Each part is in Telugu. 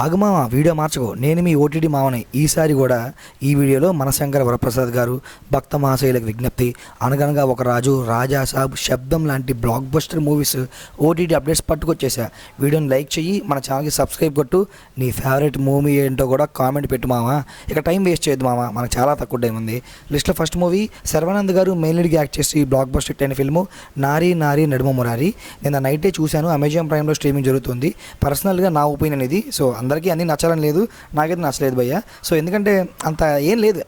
ఆగమామ వీడియో మార్చకు. నేను మీ ఓటీటీ మావని ఈసారి కూడా ఈ వీడియోలో మనశంకర వరప్రసాద్ గారు భక్త మహాశైలకు విజ్ఞప్తి. అనగనగా ఒక రాజు రాజా సాబ్ శబ్దం లాంటి blockbuster movies OTT updates పట్టుకొచ్చేసా వీడియోని లైక్ చెయ్యి మన ఛానల్కి సబ్స్క్రైబ్ కొట్టు. నీ ఫేవరెట్ మూవీ ఏంటో కూడా కామెంట్ పెట్టు మావా ఇక టైం వేస్ట్ చేయొద్దు మామా మనకు చాలా తక్కువ టైం ఉంది. లిస్ట్లో first movie Sharwanand garu main లీడ్గా act చేసి బ్లాక్ బస్టర్ హిట్ అయిన ఫిల్ము నారీ నారీ నడుమ మురారి. నేను నైటే చూశాను అమెజాన్ ప్రైమ్లో స్ట్రీమింగ్ జరుగుతుంది. పర్సనల్గా నా ఒపీనియన్ ఇది. సో అందరికీ అన్నీ నచ్చాలని లేదు నాకైతే నచ్చలేదు భయ్య. సో ఎందుకంటే అంత ఏం లేదు.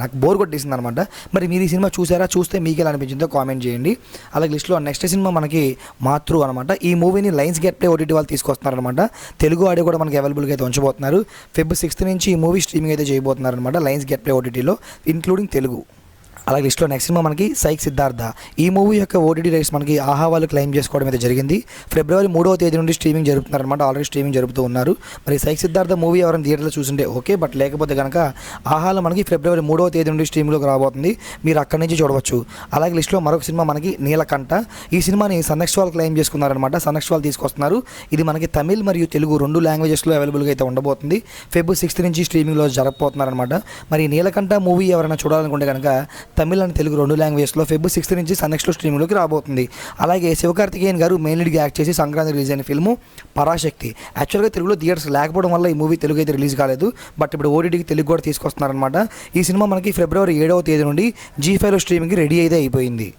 నాకు బోర్ కొట్టేసింది అనమాట మరి మీరు ఈ సినిమా చూసారా? చూస్తే మీకు ఎలా అనిపించిందో కామెంట్ చేయండి. అలాగే లిస్ట్లో నెక్స్ట్ సినిమా మనకి మాతృ అనమాట ఈ మూవీని లైన్స్ గెట్ ప్లే ఓటీటీ వాళ్ళు తీసుకొస్తున్నారనమాట తెలుగు ఆడియో కూడా మనకి అవైలబుల్గా అయితే ఉంచబోతున్నారు. ఫిబ్ సిక్స్త్ నుంచి ఈ మూవీ స్ట్రీమింగ్ అయితే చేయబోతున్నారు అనమాట లైన్స్ గెట్ ప్లే ఓటీటీలో ఇంక్లూడింగ్ తెలుగు. అలాగే లిస్ట్లో నెక్స్ట్ సినిమా మనకి సైక్ సిద్ధార్థ. ఈ మూవీ యొక్క ఓటీటీ రైట్స్ మనకి ఆహా వాళ్ళు క్లెయిమ్ చేసుకోవడం అయితే జరిగింది. ఫిబ్రవరి మూడవ తేదీ నుండి స్ట్రీమింగ్ జరుపుతున్నారనమాట ఆల్రెడీ స్ట్రీమింగ్ జరుపుతూ ఉన్నారు. మరి సైక్ సిద్ధార్థ మూవీ ఎవరైనా థియేటర్లో చూసింటే ఓకే బట్ లేకపోతే కనుక ఆహాలో మనకి ఫిబ్రవరి మూడవ తేదీ నుండి స్ట్రీమ్లోకి రాబోతుంది. మీరు అక్కడి నుంచి చూడవచ్చు. అలాగే లిస్ట్లో మరొక సినిమా మనకి నీలకంఠ. ఈ సినిమాని సన్నెక్స్ వాళ్ళు క్లెయిమ్ చేసుకున్నారనమాట సన్నెక్స్ వాళ్ళు తీసుకొస్తున్నారు. ఇది మనకి తమిళ్ మరియు తెలుగు రెండు లాంగ్వేజెస్లో అవైలబుల్గా అయితే ఉండబోతుంది. ఫెబ్ సిక్స్త్ నుంచి స్ట్రీమింగ్లో జరగబోతున్నారనమాట మరి నీలకంఠ మూవీ ఎవరైనా చూడాలనుకుంటే కనుక తమిళ అండ్ తెలుగు రెండు లాంగ్వేజ్లో ఫెబ్ సిక్స్త్ నుంచి సన్నెక్స్లో స్ట్రీమ్లోకి రాబోతుంది. అలాగే శివకార్తికేయన్ గారు మెయిన్ లీడ్గా యాక్ట్ చేసి సంక్రాంతి రిలీజ్ అయిన ఫిల్ము పరాశక్తి. యాక్చువల్గా తెలుగులో థియేటర్స్ లేకపోవడం వల్ల ఈ మూవీ తెలుగు అయితే రిలీజ్ కాలేదు. బట్ ఇప్పుడు ఓటీటీకి తెలుగు కూడా తీసుకొస్తున్నారనమాట ఈ సినిమా మనకి ఫిబ్రవరి ఏడవ తేదీ నుండి జీ ఫైవ్లో స్ట్రీమింగ్కి రెడీ అయితే అయిపోయింది.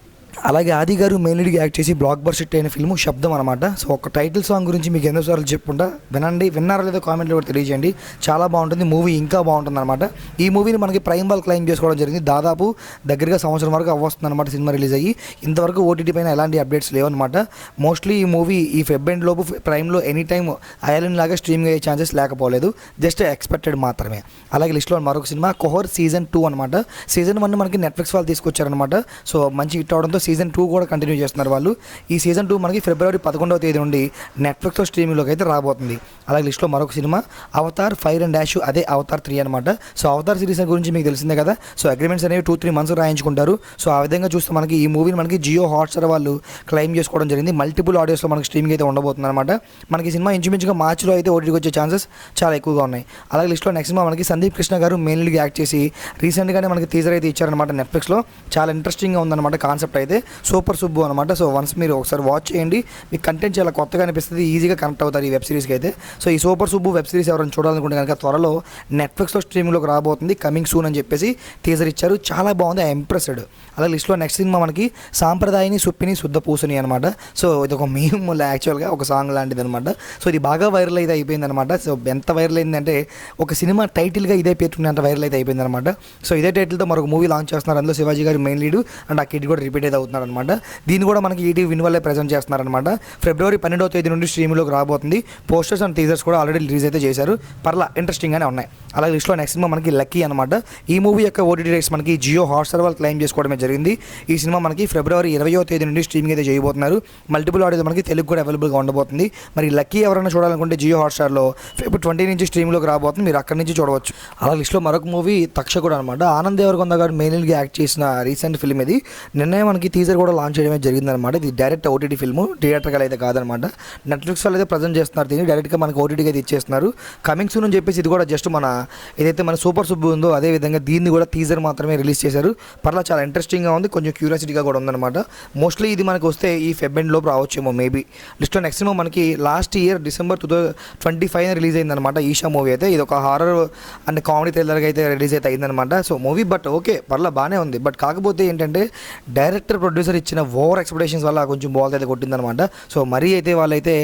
అలాగే ఆది గారు మెయిన్ లీడ్గా యాక్ట్ చేసి బ్లాక్ బర్ హిట్ అయిన ఫిల్మ్ శబ్దం అనమాట సో ఒక టైటిల్ సాంగ్ గురించి మీకు ఎన్నోసార్లు చెప్పుకుంటా వినండి విన్నారో లేదో కామెంట్లో కూడా తెలియజేయండి. చాలా బాగుంటుంది మూవీ ఇంకా బాగుంటుంది అనమాట ఈ మూవీని మనకి ప్రైమ్ బాల్ క్లైమ్ చేసుకోవడం జరిగింది. దాదాపు దగ్గరగా సంవత్సరం వరకు అవ్వస్తుంది అనమాట సినిమా రిలీజ్ అయ్యి. ఇంతవరకు ఓటీటీ పైన ఎలాంటి అప్డేట్స్ లేవన్నమాట. మోస్ట్లీ ఈ మూవీ ఈ ఫెబ్ ఎండ్ లోపు ప్రైమ్లో ఎనీ టైమ్ ఐలాండ్ లాగా స్ట్రీమింగ్ అయ్యే ఛాన్సెస్ లేకపోలేదు. జస్ట్ ఎక్స్పెక్టెడ్ మాత్రమే. అలాగే లిస్ట్లో మరొక సినిమా కొహర్ సీజన్ టూ అనమాట సీజన్ వన్ మనకి నెట్ఫ్లిక్స్ వాళ్ళు తీసుకొచ్చారనమాట సో మంచి హిట్ అవడంతో సీజన్ టూ కూడా కంటిన్యూ చేస్తున్నారు వాళ్ళు. ఈ సీజన్ టూ మనకి ఫిబ్రవరి పదకొండవ తేదీ నుండి నెట్ఫ్లిక్స్లో స్ట్రీమింగ్లోకి అయితే రాబోతుంది. అలాగే లిస్ట్లో మరొక cinema Avatar fire and ash అదే అవతార్ త్రీ అనమాట సో అవతార్ సిరీస్ గురించి మీకు తెలిసిందే కదా. సో అగ్రిమెంట్స్ అనేవి టూ త్రీ మంత్స్ రాయించుకుంటారు. సో ఆ విధంగా చూస్తే మనకి ఈ మూవీని మనకి జియో హాట్స్టార్ వాళ్ళు క్లెయిమ్ చేసుకోవడం జరిగింది. మల్టిపుల్ ఆడియోస్లో మనకి స్ట్రీమింగ్ అయితే ఉండబోతుంది అనమాట మనకి ఈ సినిమా ఇంచుమించుగా మార్చిలో అయితే ఓటీకి వచ్చే ఛాన్సెస్ చాలా ఎక్కువగా ఉన్నాయి. అలాగే లిస్ట్లో నెక్స్ట్ సినిమా మనకి సందీప్ కృష్ణ గారు మెయిన్ లీడ్గా యాక్ట్ చేసి రీసెంట్గానే మనకి టీజర్ అయితే ఇచ్చారనమాట నెట్ఫ్లిక్స్లో. చాలా ఇంట్రెస్టింగ్గా ఉందన్నమాట కాన్సెప్ట్ అయితే. సూపర్ సుబ్బు అనమాట సో వన్స్ మీరు ఒకసారి వాచ్ చేయండి. మీకు కంటెంట్ చాలా కొత్తగా అనిపిస్తుంది ఈజీగా కనెక్ట్ అవుతారు ఈ వెబ్ సిరీస్కి అయితే. సో ఈ సూపర్ సుబ్బు వెబ్ సిరీస్ ఎవరైనా చూడాలనుకుంటే కనుక త్వరలో నెట్ఫ్లిక్స్లో స్ట్రీమింగ్లోకి రాబోతుంది. కమింగ్ సూన్ అని చెప్పేసి టీజర్ ఇచ్చారు. చాలా బాగుంది. ఐ ఇంప్రెస్డ్ అలాగే లిస్ట్లో నెక్స్ట్ సినిమా మనకి సాంప్రదాయని సుప్పిని శుద్ధ పూసని అనమాట సో ఇది ఒక మేము యాక్చువల్గా ఒక సాంగ్ లాంటిది అనమాట సో ఇది బాగా వైరల్ అయితే అయిపోయింది అనమాట సో ఎంత వైరల్ అయిందంటే ఒక సినిమా టైటిల్గా ఇదే పెట్టుకునేంత వైరల్ అయితే అయిపోయింది అనమాట సో ఇదే టైటిల్తో మరొక మూవీ లాంచ్ చేస్తున్నారు. అందులో Shivaji garu main lead and ఆ కిడ్ కూడా రిపీట్ అయితే అవుతున్నారు అనమాట దీన్ని కూడా మనకి ఈటీవీ విన్ వల్లే ప్రజెంట్ చేస్తున్నారనమాట ఫిబ్రవరి పన్నెండవ తేదీ నుండి స్ట్రీమ్లోకి రాబోతుంది. పోస్టర్స్ అండ్ టీజర్స్ కూడా ఆల్రెడీ రిలీజ్ అయితే చేశారు. పర్లా ఇంట్రెస్టింగ్గానే ఉన్నాయి. అలాగే లిస్ట్లో నెక్స్ట్ సినిమా మనకి లక్కీ అనమాట ఈ మూవీ యొక్క ఓటీటీ రైట్స్ మనకి జియో హాట్స్టార్ వాళ్ళు క్లెయిమ్ చేసుకోవడమే జరిగింది. ఈ సినిమా మనకి ఫిబ్రవరి ఇరవయో తేదీ నుండి స్ట్రీమింగ్ అయితే చేయబోతున్నారు. మల్టిపుల్ ఆడియో మనకి తెలుగు కూడా అవైలబుల్గా ఉండబోతుంది. మరి లక్కీ ఎవరైనా చూడాలనుకుంటే జియో హాట్స్టార్లో ఫిబ్రవరి ట్వంటీ నుంచి స్ట్రీమ్లోకి రాబోతుంది. మీరు అక్కడి నుంచి చూడవచ్చు. అలాగే లిస్ట్లో మరొక మూవీ తక్షకుడు అనమాట ఆనంద్ దేవరకొండ గారు మెయిన్గా యాక్ట్ చేసిన రీసెంట్ ఫిల్మ్ ఇది. నిన్నే మనకి టీజర్ కూడా లాంచ్ చేయడమే జరిగిందనమాట. ఇది డైరెక్ట్ ఓటీటీ ఫిల్మ్ థియేటర్గా అయితే కాదనమాట. నెట్ఫ్లిక్స్ వాళ్ళు అయితే ప్రజెంట్ చేస్తున్నారు దీన్ని డైరెక్ట్గా మనకి ఓటీటీకి అయితే ఇచ్చేస్తున్నారు. కమింగ్ సూన్ అని చెప్పేసి ఇది కూడా జస్ట్ మన ఏదైతే మన సూపర్ సుబ్బు ఉందో అదే విధంగా దీన్ని కూడా టీజర్ మాత్రమే రిలీజ్ చేశారు. పర్లా చాలా ఇంట్రెస్టింగ్గా ఉంది కొంచెం క్యూరియాసిటీగా కూడా ఉందన్నమాట మోస్ట్లీ ఇది మనకు వస్తే ఈ ఫెబ్ ఎండ్ లోపు రావచ్చేమో మేబీ లిస్ట్లో నెక్స్ట్ మనకి last year December two thousand twenty five release అయిందనమాట ఈషా మూవీ అయితే. ఇది ఒక హారర్ అండ్ కామెడీ థ్రిల్లర్గా అయితే రిలీజ్ అయితే అయిందనమాట. సో మూవీ బట్ ఓకే పర్లా బాగానే ఉంది. బట్ కాకపోతే ఏంటంటే డైరెక్టర్ ప్రొడ్యూసర్ ఇచ్చిన ఓవర్ ఎక్స్పెక్టేషన్స్ వల్ల కొంచెం బాల్ అయితే కొట్టిందనమాట. సో మరీ అయితే వాళ్ళైతే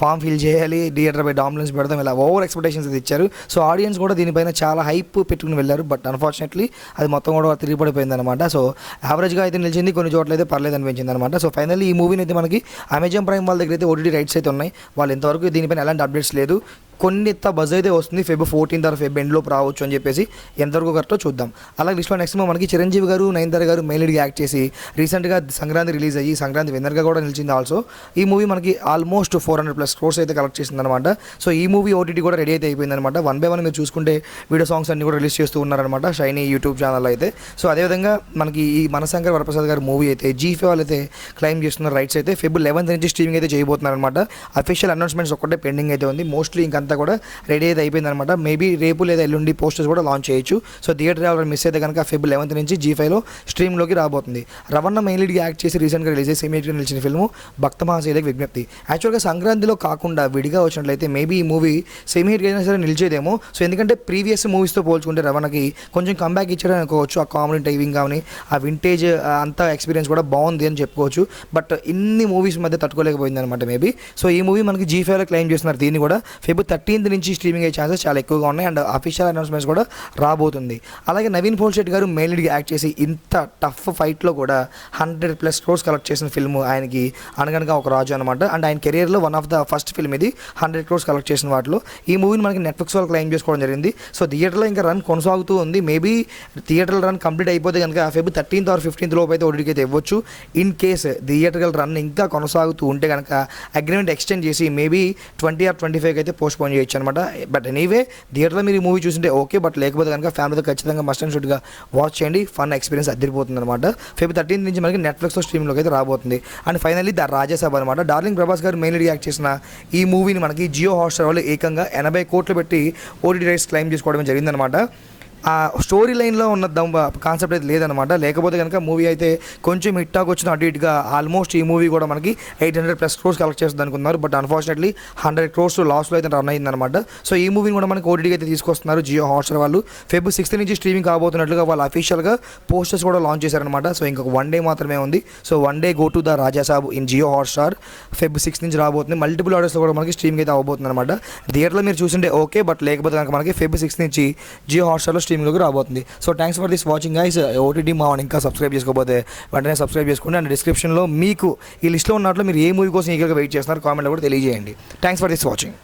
ఫామ్ ఫిల్ చేయాలి థియేటర్ పై డామినెన్స్ పెడతాం ఇలా ఓవర్ ఎక్స్పెక్టేషన్స్ అయితే ఇచ్చారు. సో ఆడియన్స్ కూడా దీనిపైన చాలా హైప్ పెట్టుకుని వెళ్ళారు. బట్ అన్ఫార్చునేట్లీ అది మొత్తం కూడా తిరిగి పడిపోయింది అనమాట సో యావరేజ్గా అయితే నిలిచింది కొన్ని చోట్ల అయితే పర్లేదు అనిపించింది అనమాట సో ఫైనల్లీ ఈ మూవీని అయితే మనకి అమెజాన్ ప్రైమ్ వాళ్ళ దగ్గర అయితే ఓటీటీ రైట్స్ అయితే ఉన్నాయి. వాళ్ళు ఇంతవరకు దీనిపైన ఎలాంటి అప్డేట్స్ లేదు. కొన్ని బజ్ అయితే వస్తుంది. ఫెబ్ ఫోర్టీన్ తర్వాత ఫెబ్ ఎండ్లోపు రావచ్చు అని చెప్పేసి ఎంతవరకు కరెక్టో చూద్దాం. అలాగే లిస్ట్లో నెక్స్ట్ మనకి చిరంజీవి గారు నయనతార గారు మెయిన్ లీడ్గా యాక్ట్ చేసి రీసెంట్గా సంక్రాంతి రిలీజ్ అయ్యి సంక్రాంతి విన్నర్గా కూడా నిలిచింది ఆల్సో ఈ మూవీ మనకి almost four hundred plus crores అయితే కలెక్ట్ చేసింది అనమాట సో ఈ మూవీ ఓటీటీ కూడా రెడీ అయితే అయిపోయిందనమాట వన్ బై వన్ మీరు చూసుకుంటే వీడియో సాంగ్స్ అన్ని కూడా రిలీజ్ చేస్తూ ఉన్నారనమాట షైనీ యూట్యూబ్ ఛానల్లో అయితే. సో అదేవిధంగా మనకి ఈ మనశంకర్ వరప్రసాద్ గారి మూవీ అయితే జీ ఫైవ్ వాళ్ళు అయితే క్లైమ్ చేస్తున్న రైట్స్ అయితే ఫెబ్ లెవెన్త్ నుంచి స్ట్రీమింగ్ అయితే చేయబోతున్నారనమాట అఫీషియల్ అనౌన్స్మెంట్స్ ఒక్కటే పెండింగ్ అయితే ఉంది. మోస్ట్లీ ఇంకా అంతా కూడా రెడీ అయితే అయిపోయింది అనమాట మేబీ రేపు లేదా ఎల్లుండి పోస్టర్స్ కూడా లాంచ్ చేయొచ్చు. సో థియేటర్ ఎవరైనా మిస్ అయితే కనుక ఫిబ్ లెవెన్త్ నుంచి జీ ఫైవ్లో స్ట్రీమ్లోకి రాబోతుంది. రవణ మెయిన్ లీడ్గా యాక్ట్ చేసి రీసెంట్గా రిలీజ్ అయ్యి సెమీగా నిలిచిన ఫిల్మ్ భక్త మహాశైలకు విజ్ఞప్తి. యాక్చువల్గా సంక్రాంతిలో కాకుండా విడిగా వచ్చినట్లయితే మేబీ ఈ మూవీ సెమీ హిట్ అయినా సరే నిలిచేదేమో. సో ఎందుకంటే ప్రీవియస్ మూవీస్తో పోల్చుకుంటే రవణకి కొంచెం కంబ్యాక్ ఇచ్చాడని అనుకోవచ్చు. ఆ కామెడీ టైవింగ్ కానీ ఆ వింటేజ్ అంతా ఎక్స్పీరియన్స్ కూడా బాగుంది అని చెప్పుకోవచ్చు. బట్ ఇన్ని మూవీస్ మధ్య తట్టుకోలేకపోయింది అనమాట మేబీ సో ఈ మూవీ మనకి జీ ఫైవ్లో క్లెయిమ్ చేస్తున్నారు. దీన్ని కూడా ఫిబ్ థర్టీన్త్ నుంచి స్ట్రీమింగ్ అయ్యే ఛాన్సెస్ చాలా ఎక్కువగా ఉన్నాయి. అండ్ అఫీషియల్ అనౌన్స్మెంట్స్ కూడా రాబోతుంది. అలాగే నవీన్ పోల్షెట్ గారు మెయిన్ లీడ్గా యాక్ట్ చేసి ఇంత టఫ్ ఫైట్లో కూడా హండ్రెడ్ ప్లస్ క్రోర్స్ కలెక్ట్ చేసిన ఫిల్మ్ ఆయనకి అనగనగా ఒక రాజు అనమాట అండ్ ఆయన కెరియర్లో one of the first film ఇది హండ్రెడ్ క్రోర్స్ కలెక్ట్ చేసిన వాటిలో. ఈ మూవీని మనకి నెట్ఫ్లిక్స్ వాళ్ళు క్లెయిమ్ చేసుకోవడం జరిగింది. సో థియేటర్లో ఇంకా రన్ కొనసాగుతూ ఉంది. మేబీ థియేటర్లో రన్ కంప్లీట్ అయిపోతే కనుక ఫెబ్ థర్టీన్త్ ఆర్ ఫిఫ్టీన్త్ లోపు అయితే ఓడికి అయితే ఇవ్వచ్చు. ఇన్ కేస్ థియేటర్ రన్ ఇంకా కొనసాగుతూ ఉంటే కనుక అగ్రిమెంట్ ఎక్స్టెండ్ చేసి maybe twenty or twenty five అయితే పోస్ట్ పోన్ చేయొచ్చు అనమాట. బట్ ఎనీవే థియేటర్లో మీరు మూవీ చూసింటే ఓకే బట్ లేకపోతే కనుక ఫ్యామిలీతో ఖచ్చితంగా మస్ట్ అండ్ షూట్గా వాచ్ చేయండి. ఫన్ ఎక్స్పీరియన్స్ అదిరిపోతుంది అనమాట. ఫిబ్ థర్టీన్త్ నుంచి మనకి నెట్ఫ్లిక్స్లో స్ట్రీమ్లోకి అయితే రాబోతుంది. అండ్ ఫైనల్లీ ద రాజ్యసభ అనమాట. డార్లింగ్ ప్రభాస్ గారు మెయిన్ రియాక్ట్ చేసిన ఈ మూవీని మనకి జియో హాట్స్టార్ వాళ్ళు ఏకంగా ఎనభై కోట్లు పెట్టి ఓటీటీ రైట్స్ క్లెయిమ్ చేసుకోవడం జరిగిందనమాట. ఆ స్టోరీ లైన్లో ఉన్న దమ్ కాన్సెప్ట్ అయితే లేదనమాట లేకపోతే కనుక మూవీ అయితే కొంచెం హిట్ వచ్చిన అటు ఇటుగా ఆల్మోస్ట్ ఈ మూవీ కూడా మనకి eight hundred plus crores collect చేస్తుంది అనుకున్నారు. బట్ అన్ఫార్చునేట్లీ హండ్రెడ్ క్రోర్స్ లాస్లో అయితే రన్ అయిందనమాట సో ఈ మూవీని కూడా మనకి ఓటీటీకి అయితే తీసుకొస్తున్నారు జియో హాట్స్టార్ వాళ్ళు. ఫెబ్ సిక్స్త్ నుంచి స్ట్రీమింగ్ కాబోతున్నట్లుగా వాళ్ళు అఫీషియల్గా పోస్టర్స్ కూడా లాంచ్ చేశారనమాట సో ఇంకొక వన్ డే మాత్రమే ఉంది. So one day go to the Raja Saab in Jio Hotstar Feb sixth నుంచి రాబోతుంది. మల్టిపుల్ ఆర్డర్స్లో కూడా మనకి స్ట్రీమింగ్ అయితే అవబోతుంది అనమాట థియేటర్లో మీరు చూసింటే ఓకే బట్ లేకపోతే కనుక మనకి ఫెబ్ సిక్స్త్ నుంచి జియో హాట్స్టార్లో స్ట్రీమింగ్లోకి రాబోతుంది. So thanks for this watching guys OTT మా ఇంకా సబ్స్క్రైబ్ చేసుకోకపోతే వెంటనే సబ్స్క్రైబ్ చేసుకోండి. అండ్ డిస్క్రిప్షన్లో మీకు ఈ లిస్ట్లో ఉన్నట్లు మీరు ఏ మూవీ కోసం ఈగర్గా వెయిట్ చేస్తున్నారు కామెంట్లో కూడా తెలియజేయండి. Thanks for this watching